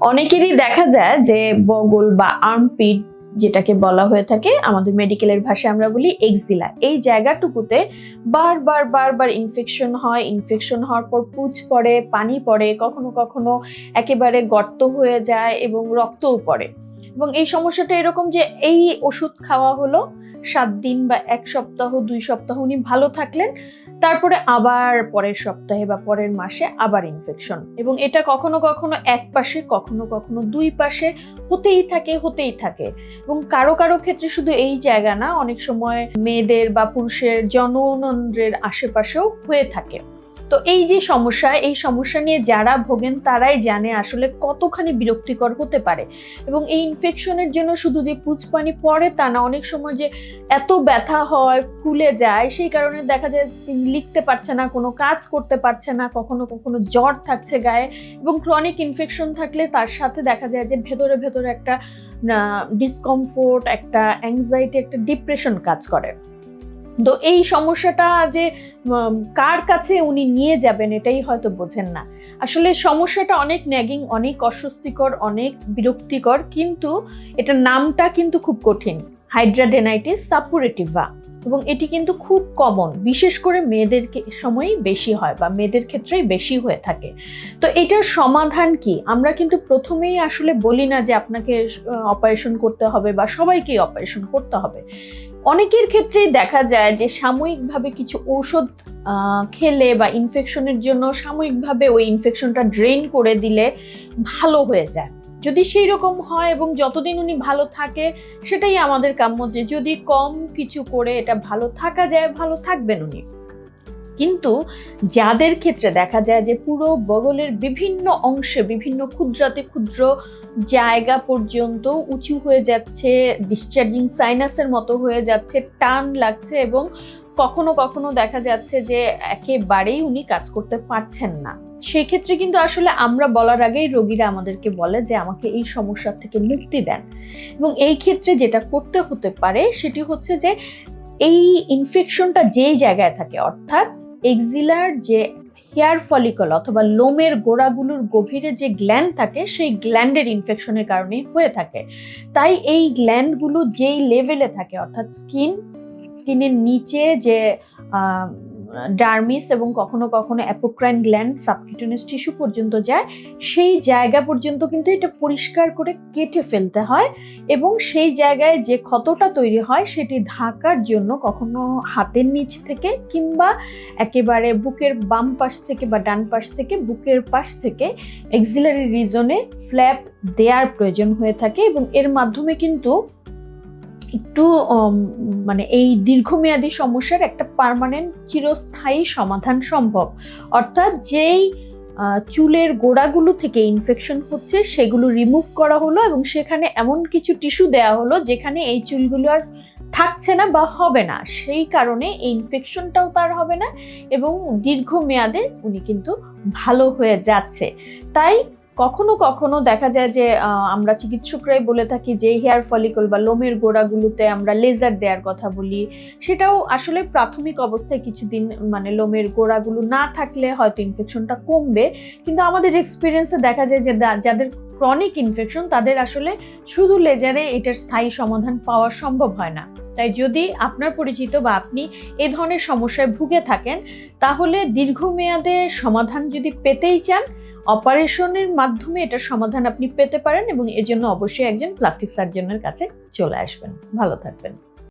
অনেকেরই দেখা যায় যে বগল বা আর্মপিট যেটাকে বলা হয়ে থাকে, আমাদের মেডিকেলের ভাষায় আমরা বলি এক্সিলা এই জায়গাটুকুতে বারবার বারবার ইনফেকশন হয় ইনফেকশন হওয়ার পর পুজ পড়ে, পানি পড়ে, কখনো কখনো একেবারে গর্ত হয়ে যায় এবং রক্তও পড়ে। এবং এই সমস্যাটা এরকম যে এই ওষুধ খাওয়া হলো সাত দিন বা এক সপ্তাহ, দুই সপ্তাহ উনি ভালো থাকলেন। তারপরে আবার পরের সপ্তাহে বা পরের মাসে আবার ইনফেকশন এবং এটা কখনো কখনো এক পাশে, কখনো কখনো দুই পাশে, হতেই থাকে হতেই থাকে। এবং কারও কারও ক্ষেত্রে শুধু এই জায়গা না, অনেক সময় মেয়েদের বা পুরুষের জননন্দ্রের আশেপাশেও হয়ে থাকে। তো এই যে সমস্যা, এই সমস্যা নিয়ে যারা ভোগেন তারাই জানে আসলে কতখানি বিরক্তিকর হতে পারে। এবং এই ইনফেকশনের জন্য শুধু যে পুচপানি পড়ে তা না, অনেক সময় যে এত ব্যথা হয়, ফুলে যায়, সেই কারণে দেখা যায় তিনি লিখতে পারছে না, কোনো কাজ করতে পারছে না, কখনো কখনো জ্বর থাকছে গায়ে এবং ক্রনিক ইনফেকশন থাকলে তার সাথে দেখা যায় যে ভেতরে ভেতরে একটা ডিসকমফোর্ট একটা অ্যাংজাইটি একটা ডিপ্রেশন কাজ করে। তো এই সমস্যাটা যে কার কাছে উনি নিয়ে যাবেন এটাই হয়তো বোঝেন না। আসলে সমস্যাটা অনেক ন্যাগিং অনেক অস্বস্তিকর, অনেক বিরক্তিকর, কিন্তু এটার নামটা কিন্তু খুব কঠিন। হাইড্রাডেনাইটিস সাপুরেটিভা। এবং এটি কিন্তু খুব কমন বিশেষ করে মেয়েদের সময়ই বেশি হয় বা মেয়েদের ক্ষেত্রেই বেশি হয়ে থাকে। তো এটার সমাধান কি? আমরা কিন্তু প্রথমেই আসলে বলি না যে, আপনাকে অপারেশন করতে হবে বা সবাইকেই অপারেশন করতে হবে। অনেকের ক্ষেত্রেই দেখা যায় যে সাময়িকভাবে কিছু ঔষধ খেলে বা ইনফেকশনের জন্য সাময়িকভাবে ওই ইনফেকশনটা ড্রেন করে দিলে ভালো হয়ে যায়। যদি সেই রকম হয় এবং যতদিন উনি ভালো থাকে, সেটাই আমাদের কাম্য যে যদি কম কিছু করে এটা ভালো থাকা যায়, ভালো থাকবেন উনি। কিন্তু যাদের ক্ষেত্রে দেখা যায় যে পুরো বগলের বিভিন্ন অংশে, বিভিন্ন ক্ষুদ্রাতি ক্ষুদ্র জায়গা পর্যন্ত উঁচু হয়ে যাচ্ছে ডিসচার্জিং সাইনাসের মতো হয়ে যাচ্ছে, টান লাগছে এবং কখনো কখনো দেখা যাচ্ছে যে একেবারেই উনি কাজ করতে পারছেন না। সেই ক্ষেত্রে কিন্তু আসলে আমরা বলার আগেই রোগীরা আমাদেরকে বলে যে আমাকে এই সমস্যার থেকে মুক্তি দেন। এবং এই ক্ষেত্রে যেটা করতে হতে পারে সেটি হচ্ছে যে এই ইনফেকশনটা যেই জায়গায় থাকে, অর্থাৎ এক্সিলার যে হেয়ার ফলিকল অথবা লোমের গোড়াগুলোর গভীরে যে গ্ল্যান্ড থাকে, সেই গ্ল্যান্ডের ইনফেকশনের কারণে হয়ে থাকে। তাই এই গ্ল্যান্ডগুলো যেই লেভেলে থাকে, অর্থাৎ স্কিন স্কিনের নিচে যে ডার্মিস এবং কখনো কখনো অ্যাপোক্রাইন গ্ল্যান্ড সাবকিউটেনিয়াস টিস্যু পর্যন্ত যায়। সেই জায়গা পর্যন্ত কিন্তু এটা পরিষ্কার করে কেটে ফেলতে হয় এবং সেই জায়গায় যে ক্ষতটা তৈরি হয় সেটি ঢাকার জন্য কখনো হাতের নিচ থেকে কিংবা একেবারে বুকের বাম পাশ থেকে বা ডান পাশ থেকে, বুকের পাশ থেকে এক্সিলারি রিজনে ফ্ল্যাপ দেওয়ার প্রয়োজন হয়ে থাকে এবং এর মাধ্যমে কিন্তু একটু মানে এই দীর্ঘমেয়াদী সমস্যার একটা পার্মানেন্ট চিরস্থায়ী সমাধান সম্ভব। অর্থাৎ যেই চুলের গোড়াগুলো থেকে ইনফেকশন হচ্ছে, সেগুলো রিমুভ করা হলো এবং সেখানে এমন কিছু টিস্যু দেওয়া হলো যেখানে এই চুলগুলো আর থাকছে না বা হবে না। সেই কারণে এই ইনফেকশনটাও তার হবে না এবং দীর্ঘমেয়াদে উনি কিন্তু ভালো হয়ে যাচ্ছে। তাই কখনো কখনো দেখা যায় যে আমরা চিকিৎসকরাই বলে থাকি যে, হেয়ার ফলিকল বা লোমের গোড়াগুলোতে আমরা লেজার দেওয়ার কথা বলি। সেটাও আসলে প্রাথমিক অবস্থায় কিছুদিন মানে লোমের গোড়াগুলো না থাকলে হয়তো ইনফেকশনটা কমবে। কিন্তু আমাদের এক্সপিরিয়েন্সে দেখা যায় যে যাদের ক্রনিক ইনফেকশন তাদের আসলে শুধু লেজারে এটার স্থায়ী সমাধান পাওয়া সম্ভব হয় না। তাই যদি আপনার পরিচিত বা আপনি এ ধরনের সমস্যায় ভুগে থাকেন, তাহলে দীর্ঘমেয়াদে সমাধান যদি পেতেই চান, অপারেশনের মাধ্যমে এটার সমাধান আপনি পেতে পারেন এবং এজন্য অবশ্যই একজন প্লাস্টিক সার্জনের কাছে চলে আসবেন। ভালো থাকবেন।